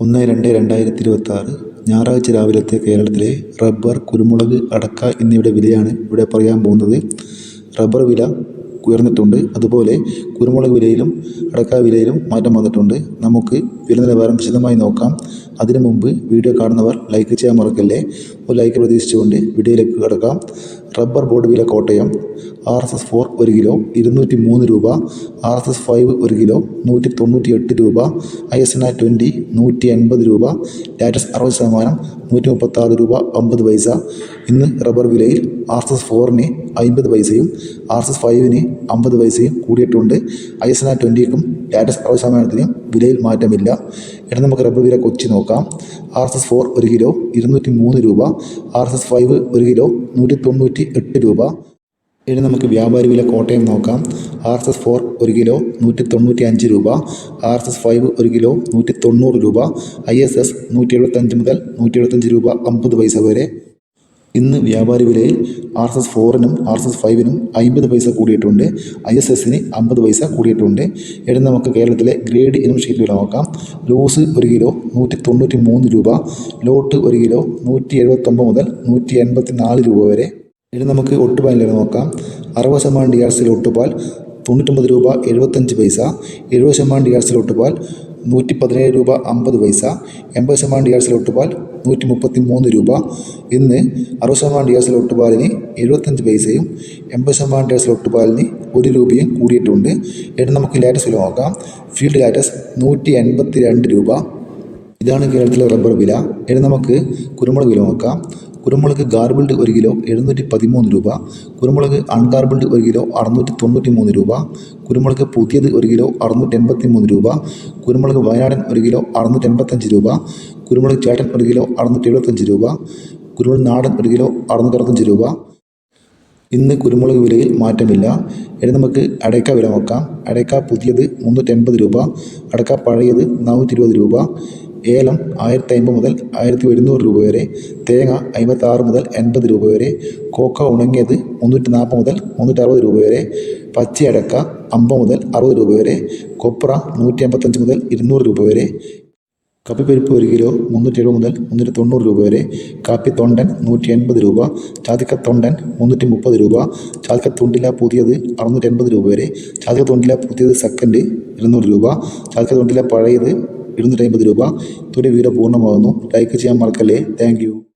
ഒന്ന് രണ്ട് രണ്ടായിരത്തി ഇരുപത്തി ആറ് ഞായറാഴ്ച രാവിലത്തെ കേരളത്തിലെ റബ്ബർ കുരുമുളക് അടക്ക എന്നിവയുടെ വിലയാണ് ഇവിടെ പറയാൻ പോകുന്നത്. റബ്ബർ വില ഉയർന്നിട്ടുണ്ട്. അതുപോലെ കുരുമുളക് വിലയിലും അടക്ക വിലയിലും മാറ്റം വന്നിട്ടുണ്ട്. നമുക്ക് വില നിലവാരം വിശദമായി നോക്കാം. അതിനു മുമ്പ് വീഡിയോ കാണുന്നവർ ലൈക്ക് ചെയ്യാൻ മറക്കല്ലേ? ഒരു ലൈക്ക് പ്രതീക്ഷിച്ചുകൊണ്ട് വീഡിയോയിലേക്ക് കിടക്കാം. റബ്ബർ ബോർഡ് വില Kottayam R S S four ഒരു കിലോ ഇരുന്നൂറ്റി മൂന്ന് രൂപ. ആർ എസ് എസ് ഫൈവ് ഒരു കിലോ നൂറ്റി തൊണ്ണൂറ്റി എട്ട് രൂപ. I S N R twenty നൂറ്റി എൺപത് രൂപ. ലാറ്റസ് അറുപത് ശതമാനം നൂറ്റി മുപ്പത്താറ് രൂപ അമ്പത് പൈസ. ഇന്ന് റബ്ബർ വിലയിൽ ആർ എസ് എസ് ഫോറിന് അമ്പത് പൈസയും ആർ എസ് എസ് ഫൈവിന് അമ്പത് പൈസയും കൂടിയിട്ടുണ്ട്. ഐ എസ് എൻ ആർ ട്വന്റിക്കും ലാറ്റസ് അറുപത് ശതമാനത്തിനും വിലയിൽ മാറ്റമില്ല. ഇനി നമുക്ക് റബ്ബർ വില കൊച്ചി നോക്കാം. ആർ എസ് എസ് ഫോർ ഒരു കിലോ ഇരുന്നൂറ്റി മൂന്ന് രൂപ. ആർ എസ് എസ് ഫൈവ് ഒരു കിലോ നൂറ്റി തൊണ്ണൂറ്റി എട്ട് രൂപ. ഇനി നമുക്ക് വ്യാപാരി വില കോട്ടയം നോക്കാം. ആർ എസ് എസ് ഫോർ ഒരു കിലോ നൂറ്റി തൊണ്ണൂറ്റി അഞ്ച് രൂപ. ആർ എസ് എസ് ഫൈവ് ഒരു കിലോ നൂറ്റി തൊണ്ണൂറ് രൂപ. ഐ എസ് എസ് നൂറ്റി എഴുപത്തഞ്ച് മുതൽ നൂറ്റി എഴുപത്തഞ്ച് രൂപ അമ്പത് പൈസ വരെ. ഇന്ന് വ്യാപാരി വിലയിൽ ആർ എസ് എസ് ഫോറിനും ആർ എസ് എസ് ഫൈവിനും അമ്പത് പൈസ കൂടിയിട്ടുണ്ട്. ഐ എസ് എസിന് അമ്പത് പൈസ കൂടിയിട്ടുണ്ട്. ഇനി നമുക്ക് കേരളത്തിലെ ഗ്രേഡ് ഇനം ഷീറ്റ് വില നോക്കാം. ലൂസ് ഒരു കിലോ നൂറ്റി തൊണ്ണൂറ്റി മൂന്ന് രൂപ. ലോട്ട് ഒരു കിലോ നൂറ്റി എഴുപത്തൊമ്പത് മുതൽ നൂറ്റി എൺപത്തി നാല് രൂപ വരെ. ഇനി നമുക്ക് ഒട്ടുപാലിൽ നോക്കാം. അറുപത് ശതമാനം ഡി ആർ സിയിൽ ഒട്ടുപാൽ തൊണ്ണൂറ്റൊമ്പത് രൂപ എഴുപത്തഞ്ച് പൈസ. എഴുപത് ശതമാനം ഡി ആർ സിയിൽ ഒട്ടുപാൽ നൂറ്റി പതിനേഴ് രൂപ അമ്പത് പൈസ എൺപത് ശതമാനം ഡി ആർ ലോട്ട് ഒട്ടുപാൽ നൂറ്റി മുപ്പത്തി മൂന്ന് രൂപ. ഇന്ന് അറുപത് ശതമാനം ഡി ആർ ലോട്ട് ഒട്ടുപാലിന് എഴുപത്തഞ്ച് പൈസയും എൺപത് ശതമാനം ഡി ആർ ലോട്ട് ഒട്ടുപാലിന് ഒരു രൂപയും കൂടിയിട്ടുണ്ട്. ഇനി നമുക്ക് ലാറ്റസ് വില നോക്കാം. ഫീൽഡ് ലാറ്റസ് നൂറ്റി എൺപത്തി രണ്ട് രൂപ. ഇതാണ് കേരളത്തിലെ റബ്ബർ വില. ഇനി നമുക്ക് കുരുമുളക് വില നോക്കാം. കുരുമുളക് ഗാർബിൾഡ് ഒരു കിലോ എഴുന്നൂറ്റി പതിമൂന്ന് രൂപ. കുരുമുളക് അൺഗാർബിൾഡ് ഒരു കിലോ അറുന്നൂറ്റി തൊണ്ണൂറ്റി മൂന്ന് രൂപ. കുരുമുളക് പുതിയത് ഒരു കിലോ അറുന്നൂറ്റി എൺപത്തി മൂന്ന് രൂപ. കുരുമുളക് വയനാടൻ ഒരു കിലോ അറുന്നൂറ്റി എൺപത്തഞ്ച് രൂപ. കുരുമുളക് ചേട്ടൻ ഒരു കിലോ അറുന്നൂറ്റി എഴുപത്തഞ്ച് രൂപ. കുരുമുളക് നാടൻ ഒരു കിലോ അറുന്നൂറ്റി അറുപത്തഞ്ച് രൂപ. ഇന്ന് കുരുമുളക് വിലയിൽ മാറ്റമില്ല. ഇനി നമുക്ക് അടയ്ക്ക വില നോക്കാം. അടയ്ക്ക പുതിയത് മുന്നൂറ്റി എൺപത് രൂപ. അടയ്ക്ക പഴയത് നാനൂറ്റി ഇരുപത് രൂപ. ഏലം ആയിരത്തി അമ്പത് മുതൽ ആയിരത്തി ഒരുന്നൂറ് രൂപ വരെ തേങ്ങ അമ്പത്താറ് മുതൽ എൺപത് രൂപ വരെ കോക്ക ഉണങ്ങിയത് മുന്നൂറ്റി നാൽപ്പത് മുതൽ മുന്നൂറ്റി അറുപത് രൂപ വരെ പച്ചയടക്ക അമ്പത് മുതൽ അറുപത് രൂപ വരെ കൊപ്ര നൂറ്റി അമ്പത്തഞ്ച് മുതൽ ഇരുന്നൂറ് രൂപ വരെ കപ്പിപ്പരിപ്പ് ഒരു കിലോ മുന്നൂറ്റി എഴുപത് മുതൽ മുന്നൂറ്റി തൊണ്ണൂറ് രൂപ വരെ കാപ്പി തൊണ്ടൻ നൂറ്റി എൺപത് രൂപ ചാതിക്ക തൊണ്ടൻ മുന്നൂറ്റി മുപ്പത് രൂപ ചാതിക്ക തൊണ്ടില പുതിയത് അറുന്നൂറ്റി എൺപത് രൂപ വരെ ചാതിക്ക തൊണ്ടില പുതിയത് സെക്കൻഡ് ഇരുന്നൂറ് രൂപ ചാതിക്ക തൊണ്ടില പഴയത് ഇരുന്നൂറ്റി അമ്പത് രൂപ. ഇതോടെ വീഡിയോ പൂർണമാകുന്നു. ലൈക്ക് ചെയ്യാൻ മറക്കല്ലേ. താങ്ക്